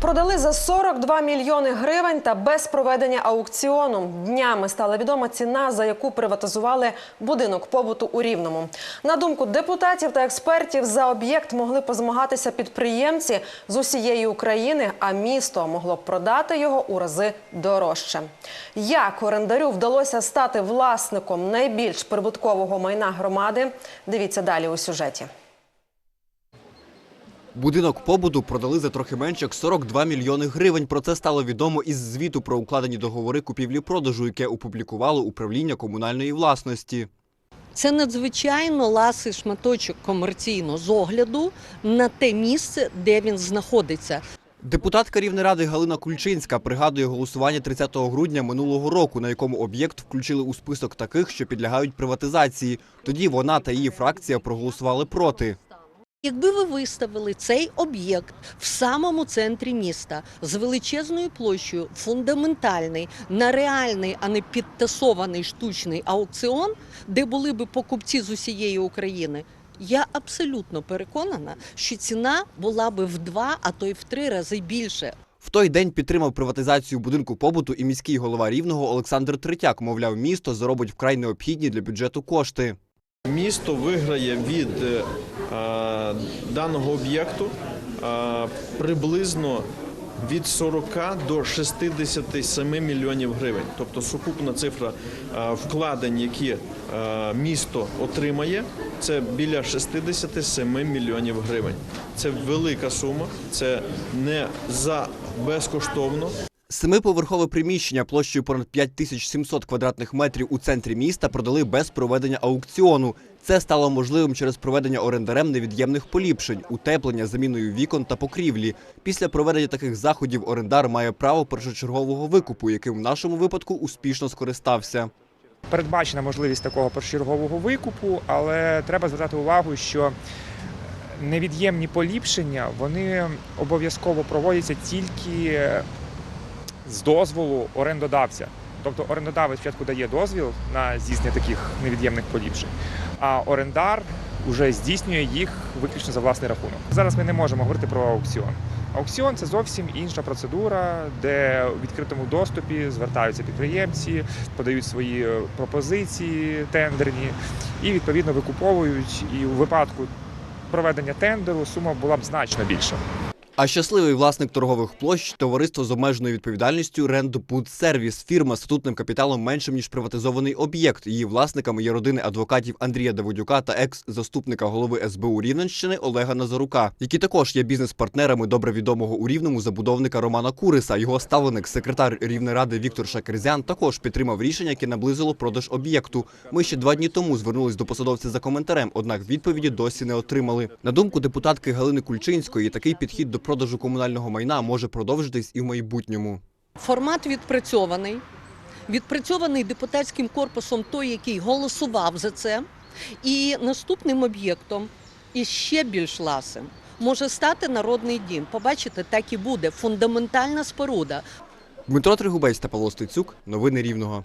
Продали за 42 мільйони гривень та без проведення аукціону. Днями стала відома ціна, за яку приватизували будинок побуту у Рівному. На думку депутатів та експертів, за об'єкт могли позмагатися підприємці з усієї України, а місто могло продати його у рази дорожче. Як орендарю вдалося стати власником найбільш прибуткового майна громади? Дивіться далі у сюжеті. Будинок побуту продали за трохи менше як 42 мільйони гривень. Про це стало відомо із звіту про укладені договори купівлі-продажу, яке опублікувало управління комунальної власності. Це надзвичайно ласий шматочок комерційно з огляду на те місце, де він знаходиться. Депутатка Рівнеради Галина Кульчинська пригадує голосування 30 грудня минулого року, на якому об'єкт включили у список таких, що підлягають приватизації. Тоді вона та її фракція проголосували проти. Якби ви виставили цей об'єкт в самому центрі міста з величезною площею, фундаментальний, на реальний, а не підтасований штучний аукціон, де були би покупці з усієї України. Я абсолютно переконана, що ціна була би в два, а то й в три рази більше. В той день підтримав приватизацію будинку побуту і міський голова Рівного Олександр Третяк. Мовляв, місто заробить вкрай необхідні для бюджету кошти. Місто виграє від е, даного об'єкту приблизно від 40 до 67 мільйонів гривень. Тобто сукупна цифра вкладень, які місто отримає, це біля 67 мільйонів гривень. Це велика сума, це не за безкоштовно. Семиповерхове приміщення площею понад 5700 квадратних метрів у центрі міста продали без проведення аукціону. Це стало можливим через проведення орендарем невід'ємних поліпшень, утеплення заміною вікон та покрівлі. Після проведення таких заходів орендар має право першочергового викупу, яким в нашому випадку успішно скористався. передбачена можливість такого першочергового викупу, але треба звертати увагу, що невід'ємні поліпшення вони обов'язково проводяться тільки з дозволу орендодавця. Тобто орендодавець спочатку дає дозвіл на здійснення таких невід'ємних поліпшень, а орендар вже здійснює їх виключно за власний рахунок. Зараз ми не можемо говорити про аукціон. Аукціон це зовсім інша процедура, де у відкритому доступі звертаються підприємці, подають свої е, пропозиції тендерні і відповідно викуповують. І у випадку проведення тендеру сума була б значно більша. А щасливий власник торгових площ товариство з обмеженою відповідальністю Рендбудсервіс, фірма з статутним капіталом меншим ніж приватизований об'єкт. Її власниками є родини адвокатів Андрія Давидюка та екс-заступника голови СБУ Рівненщини Олега Назарука, які також є бізнес-партнерами добре відомого у Рівному забудовника Романа Куриса. Його ставленик, секретар Рівнеради Віктор Шакерзян, також підтримав рішення, яке наблизило продаж об'єкту. Ми ще два дні тому звернулись до посадовця за коментарем, однак відповіді досі не отримали. На думку депутатки Галини Кульчинської, такий підхід до продажу комунального майна може продовжитись і в майбутньому. Формат відпрацьований, відпрацьований депутатським корпусом той, який голосував за це. І наступним об'єктом, і ще більш ласим, може стати народний дім. Побачите, так і буде. Фундаментальна споруда. Дмитро Тригубець та Павло Стецюк. Новини Рівного.